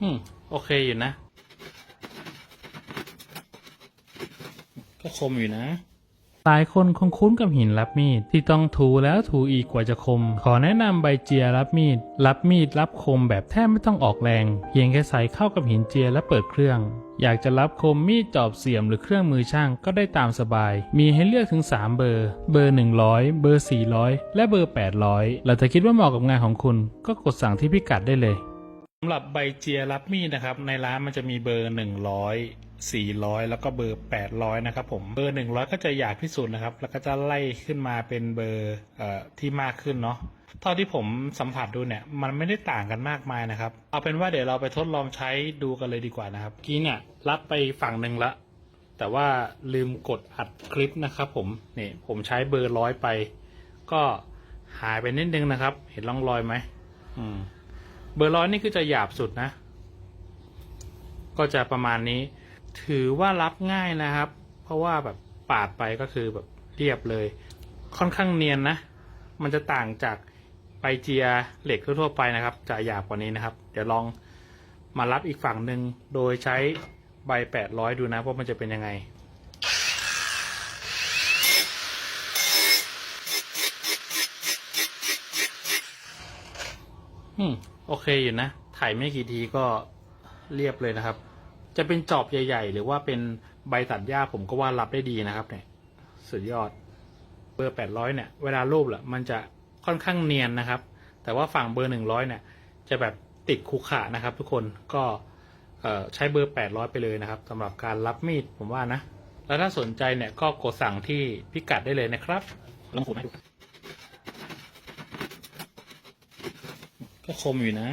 อืม โอเคอยู่นะ ก็คมอยู่นะ หลายคนคงคุ้นกับหินรับมีด ที่ต้องถูแล้วถูอีกกว่าจะคม ขอแนะนำใบเจียรับมีด รับมีดรับคมแบบแทบไม่ต้องออกแรง เพียงแค่ใส่เข้ากับหินเจียและเปิดเครื่องอยากจะรับคมมีดจอบเสียมหรือเครื่องมือช่างก็ได้ตามสบาย มีให้เลือกถึง 3 เบอร์ เบอร์ 100 เบอร์ 400 และเบอร์ 800แล้วถ้าคิดว่าเหมาะกับงานของคุณ ก็กดสั่งที่พิกัดได้เลย สำหรับใบเจียรับมีดนะครับ ในร้านมันจะมีเบอร์ 100 400 แล้วก็เบอร์ 800 นะครับผม เบอร์ 100 ก็จะหยาบที่สุดนะครับ แล้วก็จะไล่ขึ้นมาเป็นเบอร์ที่มากขึ้นเนาะ เท่าที่ผมสัมผัสดูเนี่ย มันไม่ได้ต่างกันมากมายนะครับ เอาเป็นว่าเดี๋ยวเราไปทดลองใช้ดูกันเลยดีกว่านะครับ กี้เนี่ยรับไปฝั่งหนึ่งละ แต่ว่าลืมกดอัดคลิปนะครับผม นี่ผมใช้เบอร์ร้อยไป ก็หายไปนิดนึงนะครับ เห็นร่องรอยไหม อืม เบอร์ร้อยนี่คือจะหยาบสุดนะ ก็จะประมาณนี้ ถือว่ารับง่ายนะครับ เพราะว่าแบบปาดไปก็คือแบบเรียบเลย ค่อนข้างเนียนนะ มันจะต่างจากไปเจียเหล็กทั่วๆไปนะครับ จะหยาบกว่านี้นะครับ เดี๋ยวลองมารับอีกฝั่งหนึ่งโดยใช้ใบแปดร้อยดูนะว่ามันจะเป็นยังไง อืมโอเคอยู่นะ ถ่ายไม่กี่ทีก็เรียบเลยนะครับ จะเป็นจอบใหญ่ ๆ หรือว่าเป็นใบตัดหญ้าผมก็ว่ารับได้ดีนะครับ เนี่ย สุดยอด เบอร์แปดร้อยเนี่ย เวลารูปแหละมันจะค่อนข้างเนียนนะครับ แต่ว่าฝั่งเบอร์หนึ่งร้อยเนี่ย จะแบบติดคุกขะนะครับ ทุกคนก็ใช้เบอร์แปดร้อยไปเลยนะครับสำหรับการรับมีดผมว่านะ แล้วถ้าสนใจเนี่ยก็กดสั่งที่พิกัดได้เลยนะครับลองขูดให้ดู ก็คมอยู่นะ